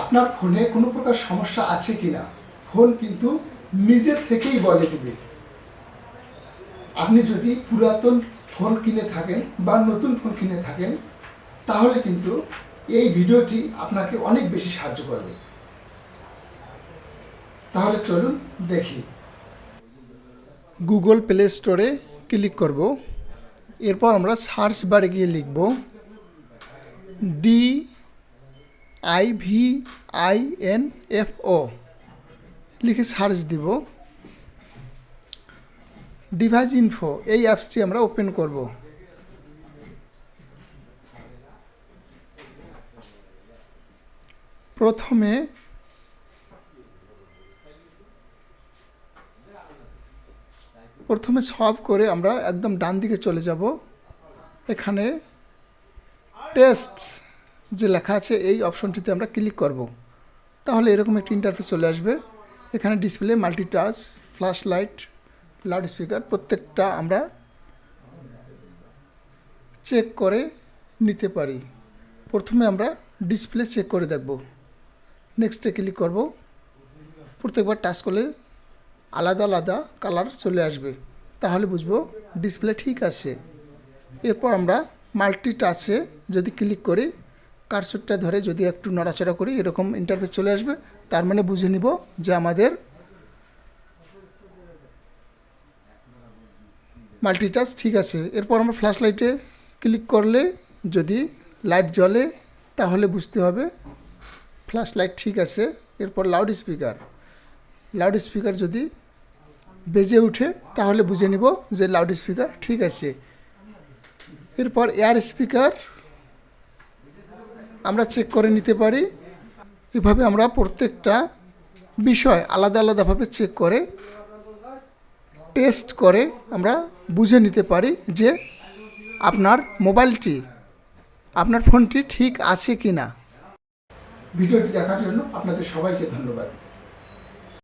আপনার ফোনে কোনো প্রকার সমস্যা আছে কি না ফোন কিন্তু নিজে থেকেই বলে দিবে। আপনি যদি পুরাতন ফোন কিনে থাকেন বা নতুন ফোন কিনে থাকেন, তাহলে কিন্তু এই ভিডিওটি আপনাকে অনেক বেশি সাহায্য করবে। তাহলে চলুন দেখি। গুগল প্লে স্টোরে ক্লিক করব। এরপর আমরা সার্চ বারে গিয়ে লিখব, D I V I N F O লিখে সার্চ দিব। ডিভাইস ইনফো এই অ্যাপসটি আমরা ওপেন করব। প্রথমে প্রথমে সব করে আমরা একদম ডান দিকে চলে যাব। এখানে টেস্ট যে লেখা আছে, এই অপশনটিতে আমরা ক্লিক করব। তাহলে এরকম একটি ইন্টারফেস চলে আসবে। এখানে display multitouch flash light loud speaker প্রত্যেকটা আমরা চেক করে নিতে পারি। প্রথমে আমরা ডিসপ্লে চেক করে দেখব। নেক্সটে ক্লিক করব। প্রত্যেকবার টাচ করলে আলাদা আলাদা কালার চলে আসবে। তাহলে বুঝব ডিসপ্লে ঠিক আছে। এরপর আমরা মাল্টি টাচে যদি ক্লিক করি কারসুটটা ধরে যদি একটু নড়াচড়া করি, এরকম ইন্টারফেস চলে আসবে। তার মানে বুঝে নিব যে আমাদের মাল্টিটাচ ঠিক আছে। এরপর আমরা ফ্ল্যাশ লাইটে ক্লিক করলে যদি লাইট জ্বলে, তাহলে বুঝতে হবে ফ্ল্যাশ লাইট ঠিক আছে। এরপর লাউড স্পিকার লাউড স্পিকার যদি বেজে উঠে, তাহলে বুঝে নিব যে লাউড স্পিকার ঠিক আছে। এরপর এয়ার স্পিকার আমরা চেক করে নিতে পারি। এভাবে আমরা প্রত্যেকটা বিষয় আলাদা আলাদাভাবে চেক করে টেস্ট করে আমরা বুঝে নিতে পারি যে আপনার মোবাইলটি, আপনার ফোনটি ঠিক আছে কি না ভিডিওটি দেখার জন্য আপনাদের সবাইকে ধন্যবাদ।